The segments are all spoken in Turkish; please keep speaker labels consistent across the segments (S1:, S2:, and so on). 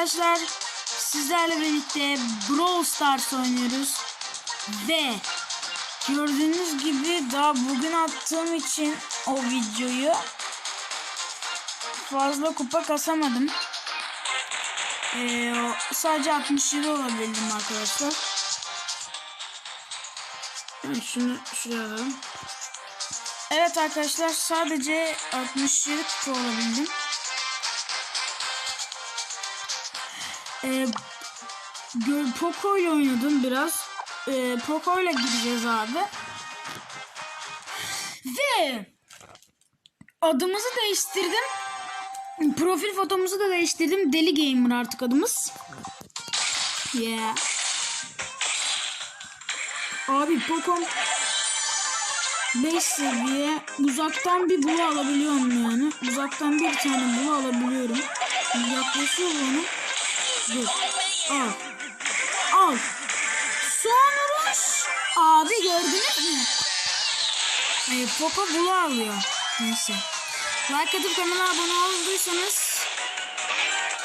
S1: arkadaşlar sizlerle birlikte Brawl Stars oynuyoruz ve gördüğünüz gibi daha bugün attığım için o videoyu fazla kupa kasamadım. Ee, sadece 67 olabildim arkadaşlar. Evet, şunu şuraya alalım. Evet arkadaşlar sadece 67 kupa olabildim. Ee, gö- Poco ile oynadım biraz. Ee, Poco gireceğiz abi. Ve adımızı değiştirdim. Profil fotomuzu da değiştirdim. Deli Gamer artık adımız. Yeah. Abi Poco'm 5 seviye. Uzaktan bir bulu alabiliyorum yani. Uzaktan bir tane bulu alabiliyorum. Yaklaşıyor bana. Dur. Al. Al. Son vuruş. Abi gördünüz mü? Hayır Poco bulu alıyor. Neyse. Like atıp kanala abone olduysanız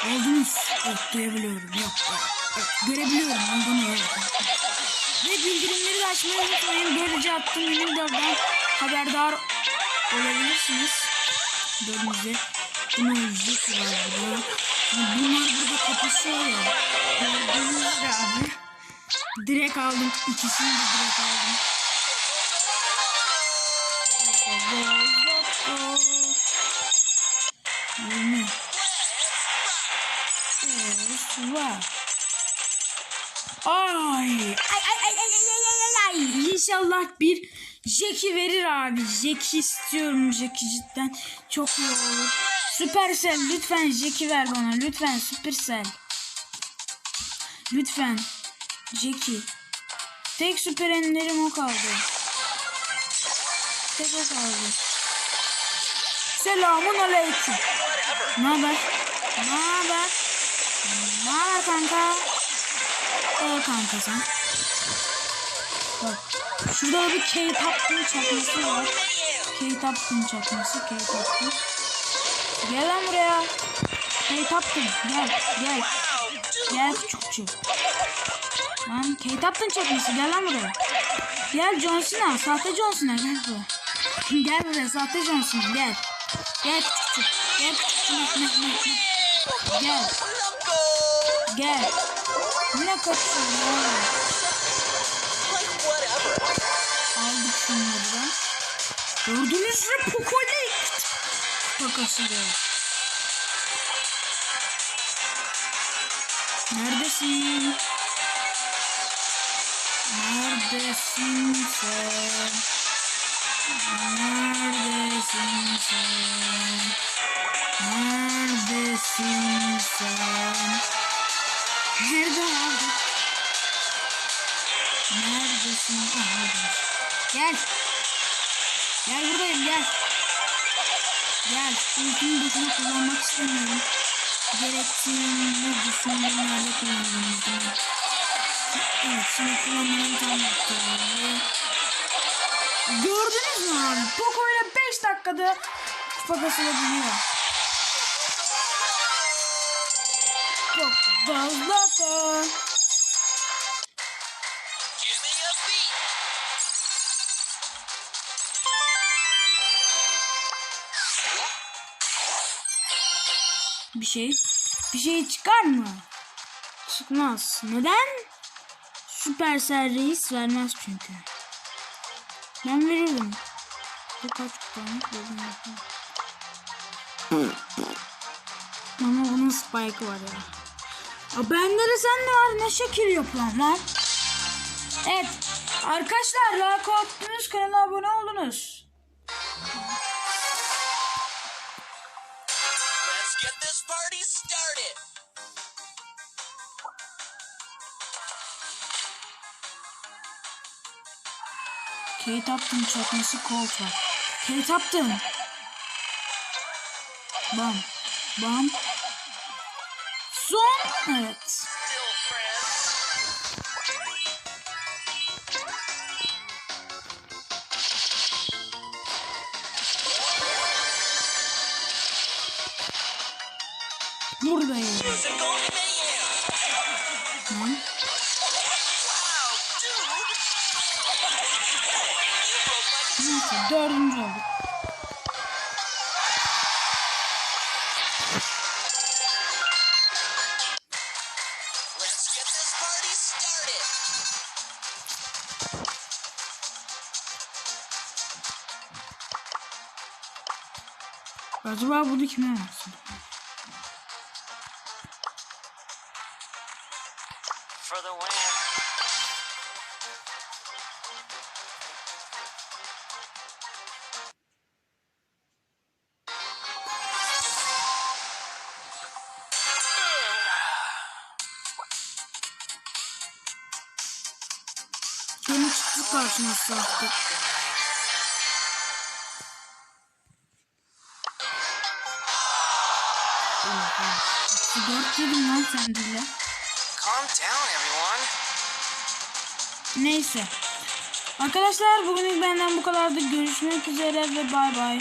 S1: oldunuz. Evet duyabiliyorum. Yok. Evet, görebiliyorum. Olduğunu evet. Ve bildirimleri de açmayı unutmayın. Böylece attığım videodan haberdar olabilirsiniz. Gördüğünüzde bunu izleyecek var burada. Bunlar burada kapışıyor ya. Gördüğünüzde abi. Direkt aldım. İkisini de direkt aldım. Yirmi. Var. Ay ay ay ay ay ay ay ay. İnşallah bir Jackie verir abi. Jackie istiyorum Jackie cidden. Çok iyi olur. Supercell lütfen Jackie ver bana. Lütfen Supercell. Lütfen. Jackie. Tek süper enlerim o kaldı. Tek o kaldı. Selamun aleyküm. Ne haber? Ne haber? Ne haber kanka? Ee kanka sen. Bak. Şurada bir K-Tap'ın çakması var. K-Tap'ın çakması. K-Tap'ın. Gel lan buraya. K-Tap'ın. Gel. Gel. Gel küçükçü. Lan K-Tap'ın çakması. Gel lan buraya. Gel John Cena. Sahte John Cena. Gel buraya. gel buraya. Sahte John Cena. Gel. Gel küçükçü. Gel küçükçü. Gel. Gel. Ne kaçıyorsun ya? Aldık şunları da. Gördünüz mü Pokolik? Takası da. Neredesin? Neredesin sen? Neredesin sen? Neredesin sen? Nerede abi? Neredesin? Ah, buradayım. Gel. Gel buradayım gel. Gel. Ultimi boşuna kullanmak istemiyorum. Gerektiğini düşündüğüm yerde kullanıyorum. Evet şimdi kullanmanın tam oldu. Gördünüz mü abi? Poco ile 5 dakikada kupa kasılabiliyor. Fazla kan.
S2: Give me a beat.
S1: Bir şey bir şey çıkar mı? Çıkmaz. Neden? Süpersel reis vermez çünkü. Ben veririm. Kaç. Ama bunun spike'ı var ya. Aa, bende de sen de var ne şekil yapıyorum lan. Evet. Arkadaşlar like attınız kanala abone oldunuz.
S2: Party started.
S1: Kate Upton çakması var. Kate Upton. Bam. Bam. Son. Evet. Buradayım.
S2: Hı?
S1: Neyse dördüncü olduk. Acaba bunu kime versin? Artık. Oha. Dört yedim lan sen bile. Neyse. Arkadaşlar bugünlük benden bu kadardı. Görüşmek üzere ve bay bay.